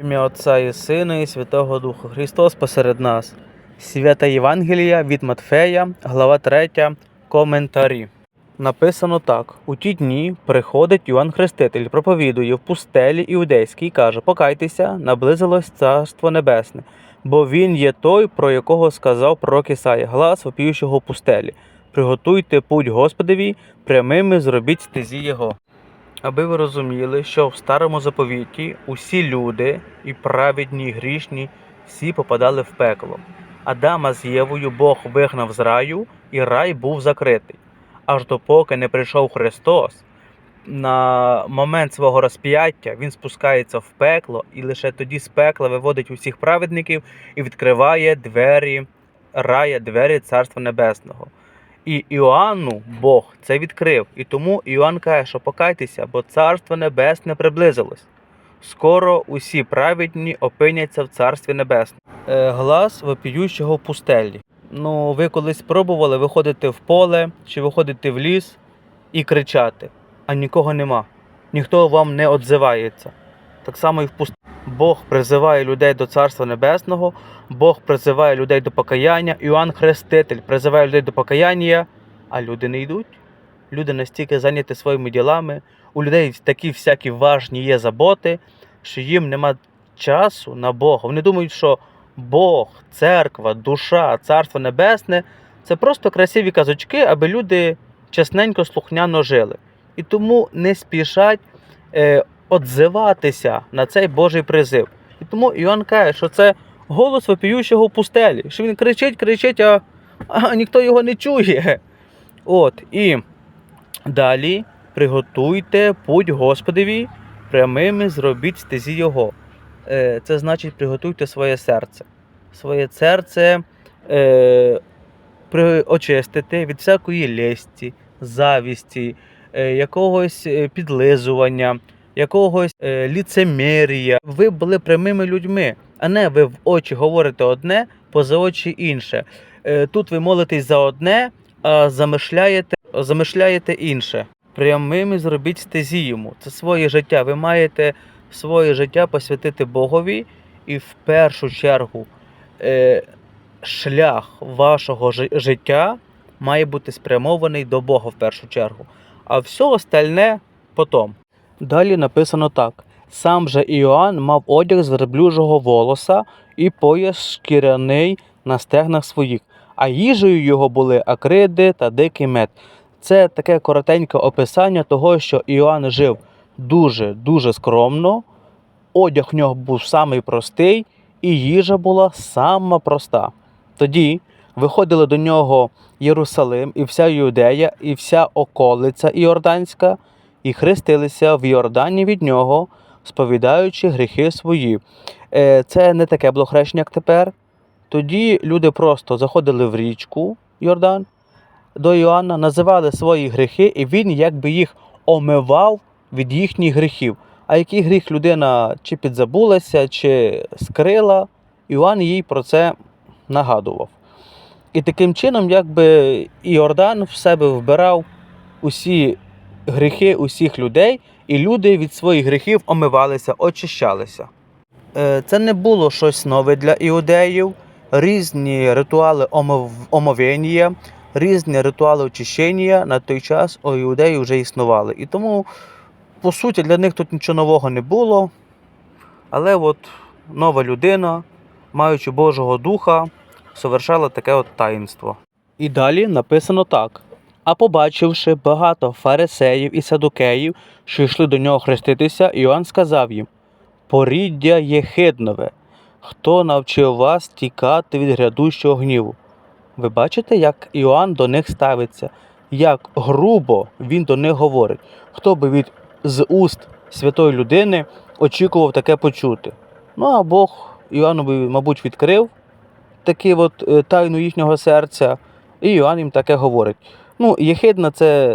Ім'я Отця і Сина, і Святого Духа Христос посеред нас. Свята Євангелія від Матфея, глава 3, коментарі. Написано так: у ті дні приходить Йоанн Хреститель, проповідує в пустелі іудейській, і каже: Покайтеся, наблизилось Царство Небесне, бо він є той, про якого сказав пророк Ісая, глас вопіючого пустелі. Приготуйте путь Господеві, прямими зробіть стезі Його. Аби ви розуміли, що в старому заповіті усі люди, і праведні, і грішні, всі попадали в пекло. Адама з Євою Бог вигнав з раю, і рай був закритий. Аж допоки не прийшов Христос, на момент свого розп'яття він спускається в пекло, і лише тоді з пекла виводить усіх праведників і відкриває двері рая, двері Царства Небесного. І Іоанну Бог це відкрив. І тому Іоанн каже, що покайтеся, бо царство небесне приблизилось. Скоро усі праведні опиняться в царстві небесному. Е, глас вопіючого в пустелі. Ну, ви колись пробували виходити в поле чи виходити в ліс і кричати, а нікого нема. Ніхто вам не отзивається. Так само і в пустелі. Бог призиває людей до Царства Небесного, Бог призиває людей до покаяння, Іоанн Хреститель призиває людей до покаяння, а люди не йдуть. Люди настільки зайняті своїми ділами, у людей такі всякі важні є заботи, що їм нема часу на Бога. Вони думають, що Бог, церква, душа, царство небесне це просто красиві казочки, аби люди чесненько слухняно жили. І тому не спішать е, отзиватися на цей Божий призив. І тому Іоанн каже, що це голос вопіючого в пустелі, що він кричить, кричить, а, а ніхто його не чує. От, і далі приготуйте путь Господеві, прямими зробіть стезі Його. Е, Це значить приготуйте своє серце. Своє серце е, очистити від всякої лесті, завісті, е, якогось е, підлизування, якогось е, ліцемерія. Ви були прямими людьми, а не ви в очі говорите одне, поза очі інше. Е, Тут ви молитесь за одне, а замишляєте, замишляєте інше. Прямими зробіть стезі йому. Це своє життя. Ви маєте своє життя посвятити Богові і в першу чергу е, шлях вашого жи- життя має бути спрямований до Бога в першу чергу, а все остальне потом. Далі написано так: сам же Іоанн мав одяг з верблюжого волоса і пояс шкіряний на стегнах своїх, а їжею його були акриди та дикий мед. Це таке коротеньке описання того, що Іоанн жив дуже дуже скромно. Одяг в нього був самий простий, і їжа була сама проста. Тоді виходили до нього Єрусалим і вся Юдея, і вся околиця Іорданська, і хрестилися в Йордані від нього, сповідаючи гріхи свої. Е, Це не таке було хрещення, як тепер. Тоді люди просто заходили в річку Йордан до Іоанна, називали свої гріхи, і він якби їх омивав від їхніх гріхів. А який гріх людина чи підзабулася, чи скрила, Іоанн їй про це нагадував. І таким чином, якби Іордан в себе вбирав усі гріхи усіх людей, і люди від своїх гріхів омивалися, очищалися. Е, Це не було щось нове для іудеїв. Різні ритуали омов... омовення, різні ритуали очищення на той час у іудеїв вже існували. І тому, по суті, для них тут нічого нового не було. Але от нова людина, маючи Божого Духа, совершала таке от таїнство. І далі написано так. А побачивши багато фарисеїв і садукеїв, що йшли до нього хреститися, Іоанн сказав їм: Поріддя єхиднове, хто навчив вас тікати від грядущого гніву? Ви бачите, як Іоанн до них ставиться, як грубо він до них говорить, хто би від з уст святої людини очікував таке почути. Ну а Бог Іоанну би, мабуть, відкрив таку от е, тайну їхнього серця, і Іоанн їм таке говорить. Ну, єхидна це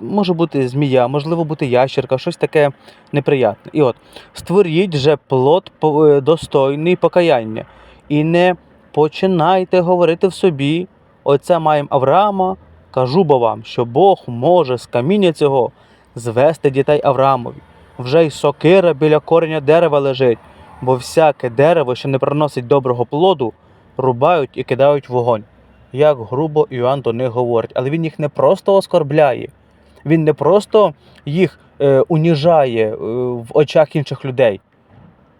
може бути змія, можливо бути ящерка, щось таке неприятне. І от створіть же плод е, достойний покаяння, і не починайте говорити в собі. Оце маємо Авраама, кажу бо вам, що Бог може з каміння цього звести дітей Авраамові. Вже й сокира біля кореня дерева лежить. бо всяке дерево, що не приносить доброго плоду, рубають і кидають вогонь. Як грубо Іоанн до них говорить, але він їх не просто оскорбляє, він не просто їх е, уніжає е, в очах інших людей.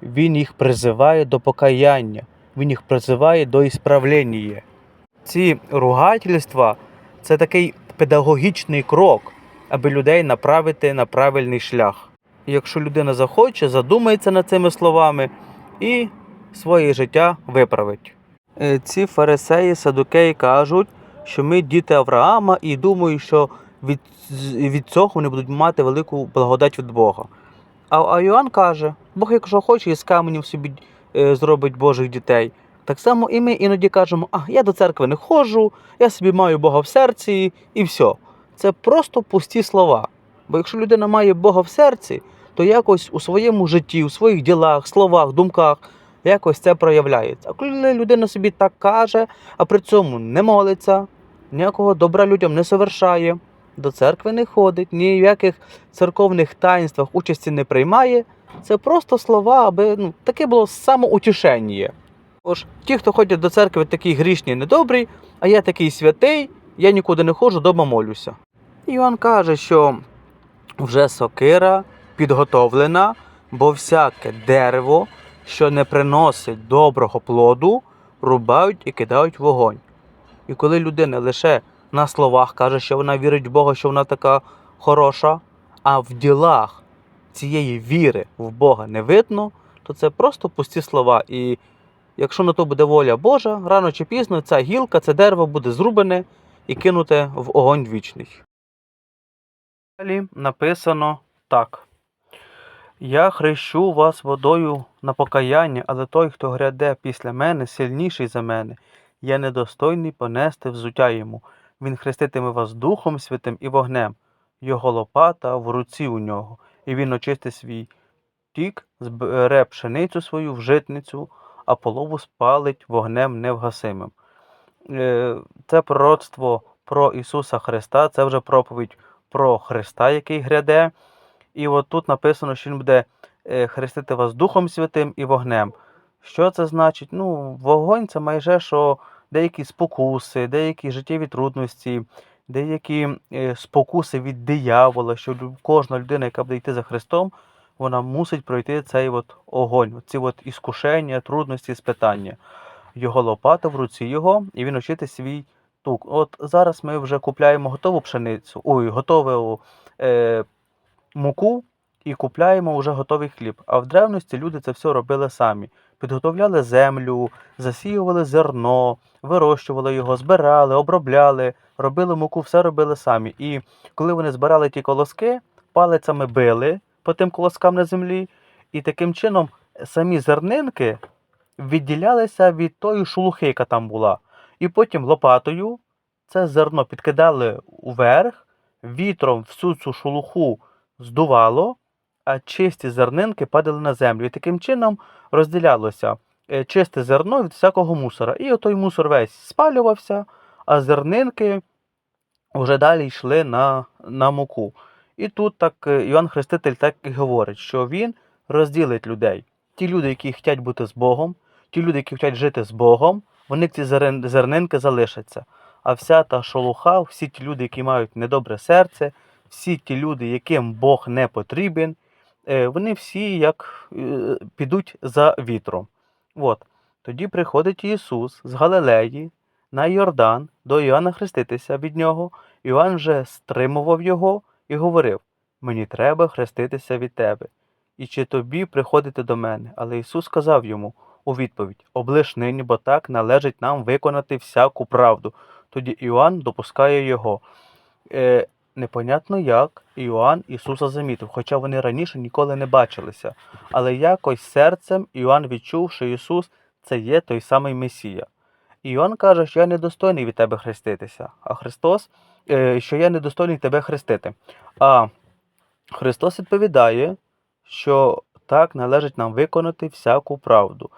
Він їх призиває до покаяння, він їх призиває до ісправлення. Ці ругательства це такий педагогічний крок, аби людей направити на правильний шлях. Якщо людина захоче, задумається над цими словами і своє життя виправить. Е, Ці фарисеї, садукеї кажуть, що ми діти Авраама і думають, що від, від цього вони будуть мати велику благодать від Бога. А, а Йоанн каже, Бог, якщо хоче, із каменів собі е, зробить Божих дітей. Так само і ми іноді кажемо, а я до церкви не ходжу, я собі маю Бога в серці і все. Це просто пусті слова. Бо якщо людина має Бога в серці, то якось у своєму житті, у своїх ділах, словах, думках якось це проявляється. А коли людина собі так каже, а при цьому не молиться, ніякого добра людям не совершає, до церкви не ходить, ні в яких церковних таїнствах участі не приймає, це просто слова, аби ну, таке було самоутішення. Тож, ті, хто ходять до церкви, такі грішні недобрі, а я такий святий, я нікуди не ходжу, дома молюся. Іоанн каже, що вже сокира підготовлена, бо всяке дерево, що не приносить доброго плоду, рубають і кидають вогонь. І коли людина лише на словах каже, що вона вірить в Бога, що вона така хороша, а в ділах цієї віри в Бога не видно, то це просто пусті слова. І якщо на то буде воля Божа, рано чи пізно ця гілка, це дерево буде зрубане і кинуте в огонь вічний. Далі написано так. Я хрещу вас водою на покаяння, але той, хто гряде після мене, сильніший за мене. Я недостойний понести взуття йому. Він хреститиме вас Духом Святим і вогнем. Його лопата в руці у нього, і він очистить свій тік, збере пшеницю свою в житницю, а полову спалить вогнем невгасимим. Е, Це пророцтво про Ісуса Христа, це вже проповідь про Христа, який гряде. І от тут написано, що Він буде хрестити вас Духом Святим і вогнем. Що це значить? Ну, вогонь це майже що деякі спокуси, деякі життєві трудності, деякі е, спокуси від диявола, що кожна людина, яка буде йти за Христом, вона мусить пройти цей от огонь, ці от іскушення, трудності, спитання. Його лопата в руці його, і він очити свій тук. От зараз ми вже купляємо готову пшеницю, ой, готову е, муку і купляємо вже готовий хліб. А в древності люди це все робили самі. Підготовляли землю, засіювали зерно, вирощували його, збирали, обробляли, робили муку, все робили самі. І коли вони збирали ті колоски, палицями били по тим колоскам на землі, і таким чином самі зернинки відділялися від тої шелухи, яка там була. І потім лопатою це зерно підкидали уверх, вітром всю цю шелуху здувало, чисті зернинки падали на землю. І таким чином розділялося е, чисте зерно від всякого мусора. І отой мусор весь спалювався, а зернинки вже далі йшли на, на муку. І тут так е, Іван Хреститель так і говорить, що він розділить людей. Ті люди, які хочуть бути з Богом, ті люди, які хочуть жити з Богом, вони ці зернинки залишаться. А вся та шолуха, всі ті люди, які мають недобре серце, всі ті люди, яким Бог не потрібен, вони всі як е, підуть за вітром. От. Тоді приходить Ісус з Галилеї на Йордан до Іоанна хреститися від нього. Іоанн вже стримував його і говорив: Мені треба хреститися від тебе. І чи тобі приходити до мене? Але Ісус сказав йому у відповідь: Облиш нині, бо так належить нам виконати всяку правду. Тоді Іоанн допускає його. Е, непонятно як Іоанн Ісуса замітив, хоча вони раніше ніколи не бачилися. Але якось серцем Іоанн відчув, що Ісус це є той самий Месія. Іоанн каже, що я недостойний від тебе хреститися, а Христос, е, що я недостойний тебе хрестити. А Христос відповідає, що так належить нам виконати всяку правду.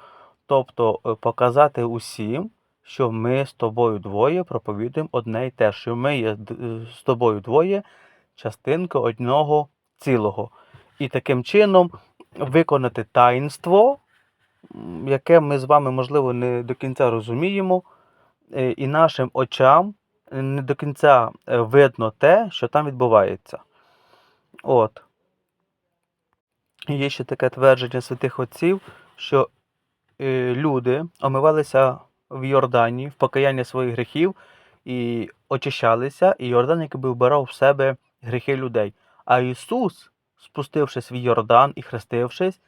Тобто е, показати усім, що ми з тобою двоє проповідуємо одне й те, що ми є е, з тобою двоє частинки одного цілого. І таким чином виконати таїнство яке ми з вами, можливо, не до кінця розуміємо, е, і нашим очам не до кінця е, видно те, що там відбувається. От. Є ще таке твердження святих отців, що люди омивалися в Йордані в покаяння своїх гріхів і очищалися, і Йордан якби вбирав в себе гріхи людей. А Ісус, спустившись в Йордан і хрестившись,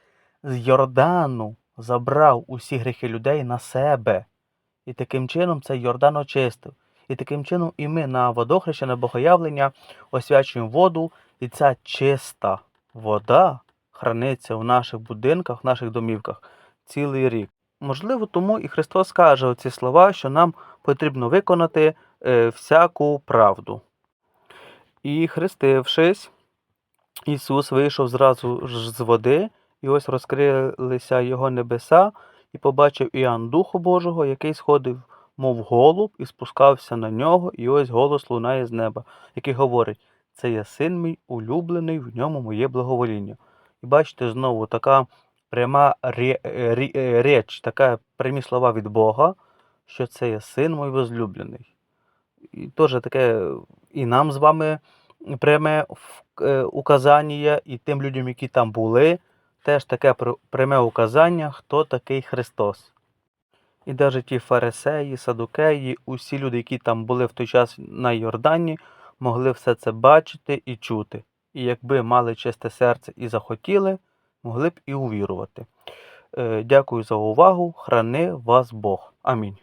з Йордану забрав усі гріхи людей на себе. І таким чином цей Йордан очистив. І таким чином і ми на водохреща, на богоявлення освячуємо воду, і ця чиста вода храниться в наших будинках, в наших домівках цілий рік. Можливо, тому і Христос каже оці слова, що нам потрібно виконати е, всяку правду. І хрестившись, Ісус вийшов зразу ж з води, і ось розкрилися його небеса, і побачив Іоанн Духу Божого, який сходив, мов голуб, і спускався на нього, і ось голос лунає з неба, який говорить: Це є син мій улюблений, в ньому моє благовоління. І бачите, знову така пряма ре- е, реч, така прямі слова від Бога, що це є син мій возлюблений. І теж таке і нам з вами пряме е, указання, і тим людям, які там були, теж таке пряме указання, хто такий Христос. І навіть ті фарисеї, садукеї, усі люди, які там були в той час на Йордані, могли все це бачити і чути. І якби мали чисте серце і захотіли, могли б і увірувати. Е, Дякую за увагу. Храни вас Бог. Амінь.